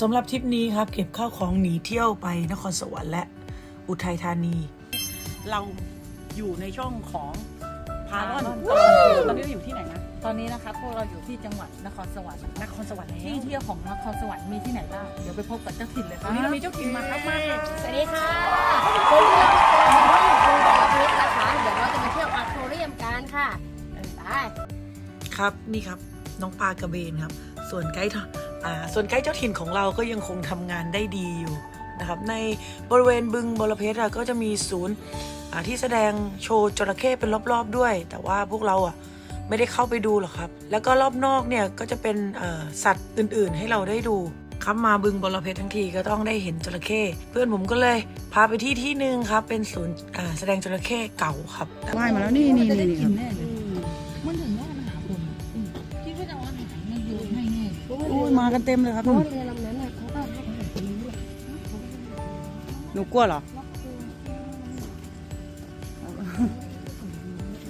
สำหรับทริปนี้ครับเก็บข้าวของหนีเที่ยวไปนครสวรรค์และอุทัยธานี เราอยู่ในช่องของพาพาล่อนล่อนตอนนี้เราอยู่ที่ไหนนะตอนนี้นะคะพวกเราอยู่ที่จังหวัดนครสวรรค์นครสวรรค์แล้วที่เที่ยวของนครสวรรค์มีที่ไหนบ้างเดี๋ยวไปพบกับเจ้าถิ่นเลยค่ะวันนี้เรามีเจ้าถิ่นมาครับมาครับสวัสดีค่ะผมเลือกว่าอยู่กรุงบอระเพ็ดนะคะเดี๋ยวเราจะมาเที่ยวอาร์โทเรียมกันค่ะไปครับนี่ครับน้องปลากระเบนครับ ส่วนไกด์ทอ่า ส่วนไกด์เจ้าถิ่นของเราก็ยังคงทำงานได้ดีอยู่นะครับในบริเวณบึงบรเพชรก็จะมีศูนย์ที่แสดงโชว์จระเข้เป็นรอบๆด้วย แต่ว่าพวกเราอะไม่ได้เข้าไปดูหรอกครับ แล้วก็รอบนอกเนี่ยก็จะเป็นสัตว์อื่น ๆ ให้เราได้ดูครับมาบึงบรเพชรทั้งทีก็ต้องได้เห็นจระเข้เพื่อนผมก็เลยพาไปที่ที่หนึ่งครับเป็นศูนย์แสดงจระเข้เก่าครับว่ายมาแล้วนี่นี่นี่ มากันเต็มเลยครับเพราะว่าเรือลำนั้นน่ะเขาก็ให้อาหารตัวนี้แหละหนูกลัวเหรอเข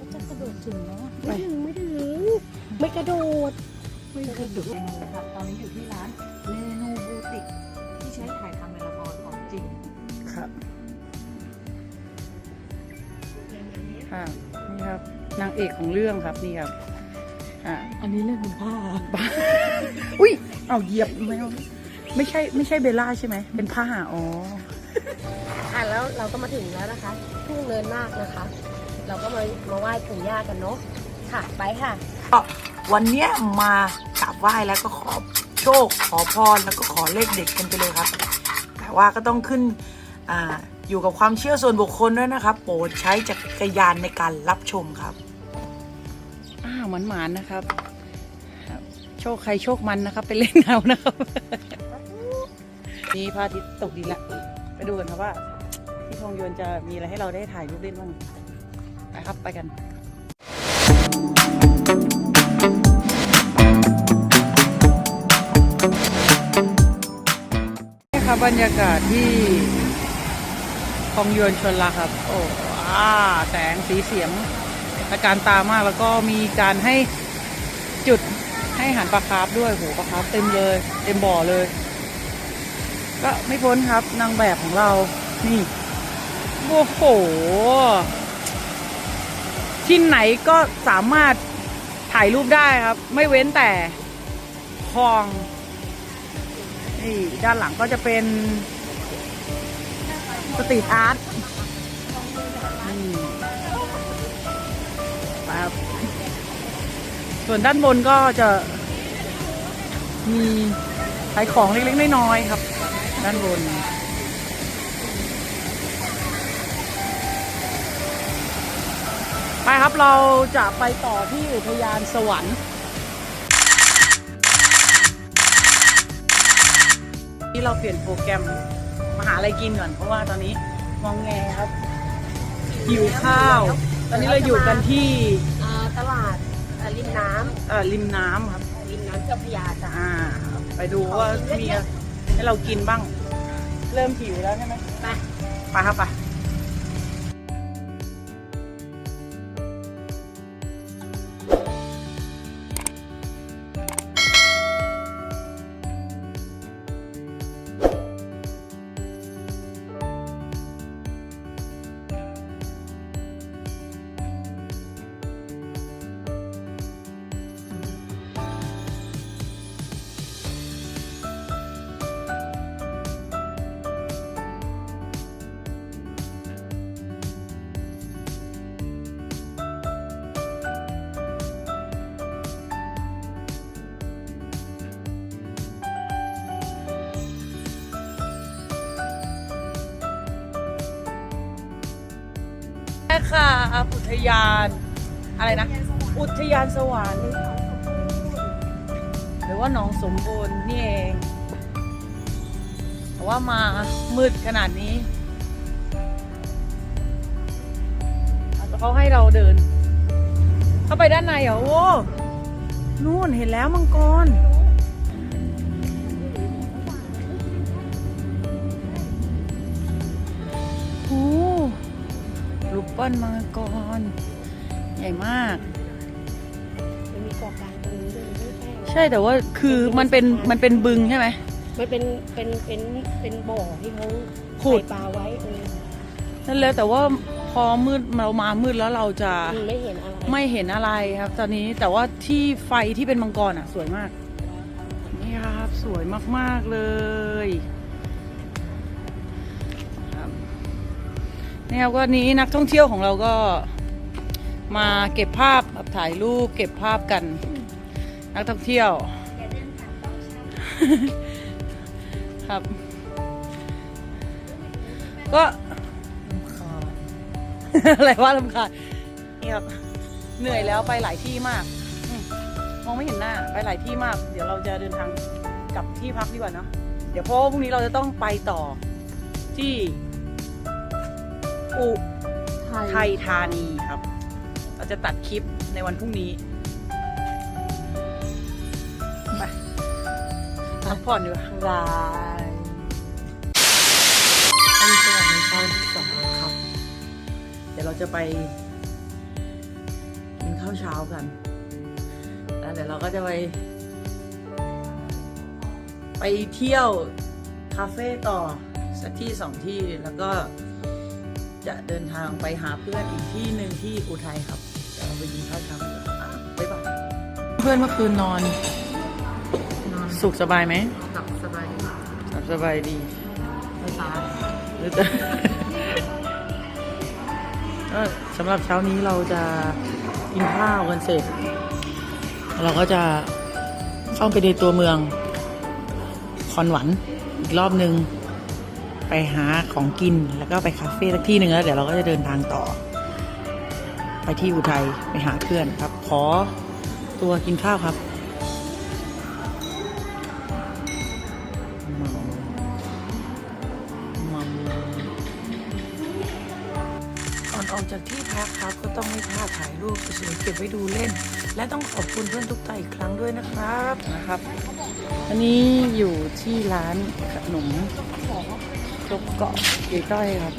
าจะกระโดดถึงเนาะไม่ถึงไม่ถึงไม่กระโดดไม่เคยดูเองเลยครับตอนนี้อยู่ที่ร้านเรนูบูติกที่ใช้ถ่ายทำในละครของจริงครับค่ะนี่ครับ นางเอกของเรื่องครับนี่ครับอ่าอันนี้เรื่องคุณผ้าอุ้ย เอาเหยียบไม่เอาไม่ใช่ไม่ใช่เบลล่าใช่ไหม เป็นผ้าอ๋อ อะแล้วเราก็มาถึงแล้วนะคะ ทุ่งเนินนาคนะคะ เราก็มามาไหว้ปู่ย่ากันเนาะค่ะไปค่ะ ก็วันเนี้ยมากราบไหว้แล้วก็ขอโชค ขอพรแล้วก็ขอเลขเด็ดกันไปเลยครับ แต่ว่าก็ต้องขึ้นอาอยู่กับความเชื่อส่วนบุคคลด้วยนะครับ โปรดใช้จักรยานในการรับชมครับ อ้าวหมันหมานๆนะครับครับโชคใครโชคมันนะครับ ไปเล่นเอานะครับ นี่พระอาทิตย์ตกดินละไปดูกันครับว่า ที่ทองยวนจะมีอะไรให้เราได้ถ่ายรูปเล่นบ้างไปครับไปกันนี่ครับบรรยากาศที่คลองยวนชนละครับ โอ้อาแสงสีเสียงตะการตามากแล้วก็มีการให้จุด ให้อาหารปลาคาร์ฟด้วยโหปลาคาร์ฟเต็มเลย เต็มบ่อเลย ก็ไม่พ้นครับนางแบบของเรานี่โอ้โหที่ไหนก็สามารถถ่ายรูปได้ครับ ไม่เว้นแต่คลองนี่ด้านหลังก็จะเป็นสตรีทอาร์ตนี่ ส่วนด้านบนก็จะมีขายของเล็กๆน้อยๆครับ ด้านบน ไปครับเราจะไปต่อที่อุทยานสวรรค์ที่เราเปลี่ยนโปรแกรมมาหาอะไรกินก่อน เพราะว่าตอนนี้มองแงครับหิวข้าว ตอนนี้เราอยู่กันที่ตลาด น้เอ่อริมน้ำครับำริมน้ำเจ้าพระยาจ้ะอ่า ไปดูว่ามีอะไรให้เรากินบ้าง เริ่มหิวแล้วใช่ไหมไป ไปครับไป ค่ะอุทยาน อะไรนะ อุทยานสวรรค์หรือว่าหนองสมบูรณ์นี่เอง แต่ว่ามามืดขนาดนี้อาจจะเขาให้เราเดิน เข้าไปด้านในเหรอโอ้นู่นเห็นแล้วมังกร รูปปั้นมังกร ใหญ่มาก มันมีเกาะกลางตรงนี้ด้วยไม่แป้งใช่แต่ว่าคือมันเป็นมันเป็นบึงใช่ไหม มันเป็นเป็นเป็นเป็นบ่อที่เขาขุด ใส่ปลาไว้เออนั่นแหละแต่ว่าพอมืดเรามามืดแล้วเราจะมันไม่เห็นอะไรไม่เห็นอะไรครับ ตอนนี้แต่ว่าที่ไฟที่เป็นมังกรอะ สวยมาก นี่ครับ สวยมากๆเลย นี่ครับวันนี้นักท่องเที่ยวของเราก็มาเก็บภาพแบบถ่ายรูปเก็บภาพกัน นักท่องเที่ยว ครับ ก็อะไรว่าลำคาญนี่ครับเหนื่อยแล้วไปหลายที่มากอืมมองไม่เห็นหน้าไปหลายที่มาก เดี๋ยวเราจะเดินทางกลับที่พักดีกว่าเนาะเดี๋ยวเพราะว่าพรุ่งนี้เราจะต้องไปต่อที่ อุทัยธานีครับ เราจะตัดคลิปในวันพรุ่งนี้ไปพักผ่อนดีกว่าบายอันนี้สวัสดีเช้าที่สองครับ เดี๋ยวเราจะไปกินข้าวเช้ากัน แล้วเดี๋ยวเราก็จะไป ไปเที่ยวคาเฟ่ต่อสักที่สองที่แล้วก็ จะเดินทางไปหาเพื่อนอีกที่หนึ่งที่อุทัยครับเดี๋ยวเราไปกินข้าวเช้ากันอะบ๊ายบายเพื่อนเมื่อคืนนอนสุขสบายไหมหลับสบายดีหลับสบายดีไม่ตายหรือจะก็สำหรับเช้านี้เราจะกินข้าวกันเสร็จ เราก็จะเข้าไปในตัวเมืองคอนหวันอีกรอบหนึ่ง ไปหาของกินแล้วก็ไปคาเฟ่สักที่หนึ่งแล้วเดี๋ยวเราก็จะเดินทางต่อ ไปที่อุทัยไปหาเพื่อนครับ ขอตัวกินข้าวครับก่อนออกจากที่พักครับก็ต้องไม่พลาดถ่ายรูปสวยๆเก็บไว้ดูเล่น และต้องขอบคุณเพื่อนทุกท่านอีกครั้งด้วยนะครับนะครับ อันนี้อยู่ที่ร้านขนม ครกเกาะเก๋ต้อยครับ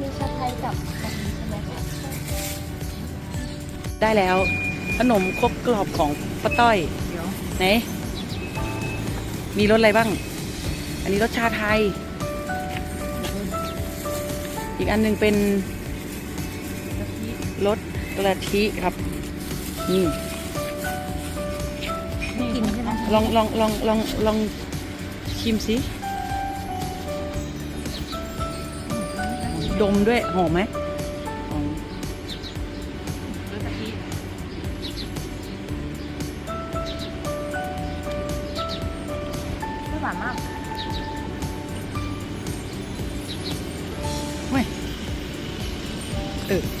มีชาไทยกับกะทิใช่ไหมคะได้แล้วขนมครกกรอบของ ป้าต้อยไหนมีรสอะไรบ้าง อันนี้รสชาไทย อีกอันหนึงเป็นรสกะทิครับนี่กินใช่ไหมลองลองลองลองลองชิมสิดมด้วยหอมไหม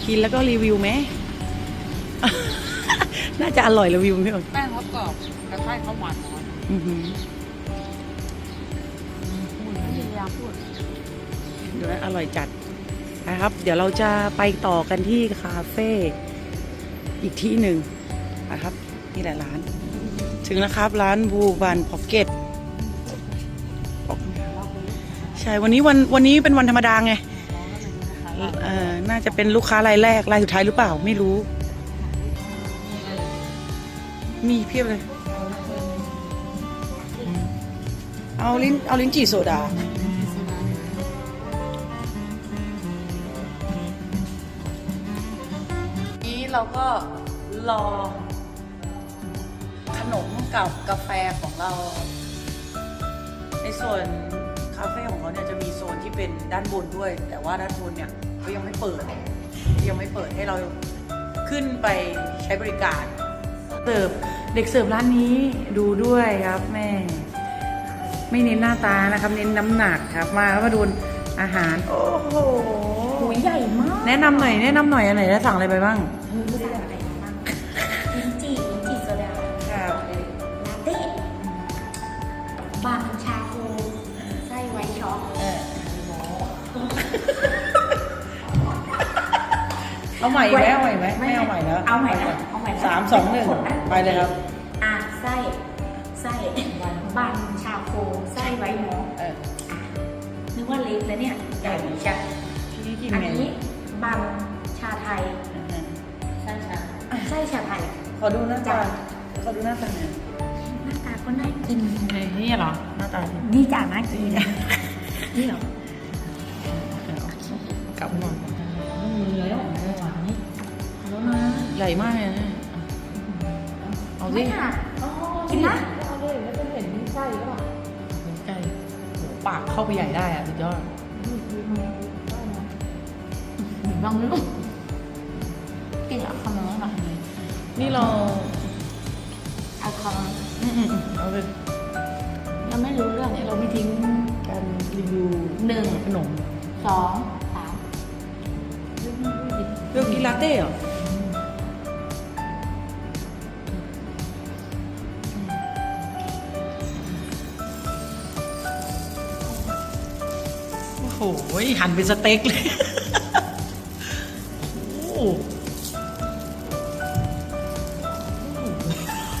กินแล้วก็รีวิวไหม น่าจะอร่อยรีวิวไหมเอ่ยแป้งเขากรอบแต่ไส้เขาหวานน้อยอือหือพูดไม่ได้ยาพูดเดี๋ยวนะอร่อยจัดนะครับ เดี๋ยวเราจะไปต่อกันที่คาเฟ่อีกที่หนึ่งนะครับนี่แหละร้าน ถึงแล้วครับร้านบูบันพ็อกเก็ตใช่ วันนี้วันวันนี้เป็นวันธรรมดาไงเอ่อ น่าจะเป็นลูกค้ารายแรกรายสุดท้ายหรือเปล่าไม่รู้ มีเพียบเลย เอาลิ้นเอาลิ้นจี่โซดานี้เราก็รอขนมกับกาแฟของเรา ในส่วนคาเฟ่ของเขาเนี่ยจะมีโซนที่เป็นด้านบนด้วย แต่ว่าด้านบนเนี่ย ก็ยังไม่เปิด ยังไม่เปิดให้เราขึ้นไปใช้บริการ เสิร์ฟเด็กเสิร์ฟร้านนี้ดูด้วยครับแม่ ไม่เน้นหน้าตานะครับ เน้นน้ำหนักครับมาแล้วมาดูอาหาร โอ้โหหูยใหญ่มาก แนะนำหน่อยแนะนำหน่อยอันไหนจะสั่งอะไรไปบ้าง เออเอาใหม่ไหมเอาใหม่ไหมไม่เอาใหม่แล้วเอาใหม่นะเอาใหม่นะสามสองหนึ่งกดนะไปเลยครับ อะไส้ไส้บันชาโคไส้ไว้หมอเออนึกว่าเล็กแล้วเนี่ยใหญ่ใช่ที่กินอันไงนี้บันชาไทยใช่ใช่ไส้ชาไทยขอดูหน้าตาขอดูหน้าตาหน่อยหน้าตาก็น่ากินนี่เหรอหน้าตาที่นี่จ่าน่ากินนี่เหรอกลับมามือแล้ว ใหญ่มากเลยนะเอาสิไม่ค่ะกินนะเอาเลยแล้วจะเห็นไส้ก็ใกล้โหปากเข้าไปใหญ่ได้อะสุดยอดลองดูกินเอาคำนั้นหน่อยนี่เราเอาคอืมอืมอืมเอาเลยำเราไม่รู้เรื่องนี่เราไม่ทิ้งการรีวิวหนึ่งขนมสองสามเบลกินลาเต้เหรอ โอ้โหหั่นเป็นสเต็กเลยโอ้โห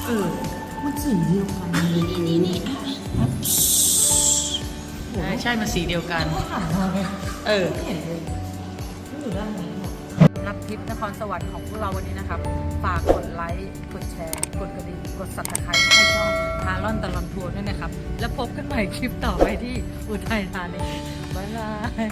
เออ มันสีเดียวกันนี่นี่นี่ใช่ใช่มันสีเดียวกันหันมาไงเออไม่เห็นเลยไม่อยู่ด้านนี้หรอกรับทริปนครสวรรค์ของพวกเราวันนี้นะครับ ฝากกดไลค์ กดแชร์ กดกระดิ่ง กดสับสไครต์ให้ช่อง ทารอนตลอนทัวร์ด้วยนะครับ แล้วพบกันใหม่คลิปต่อไปที่อุทัยธานีบ๊ายบาย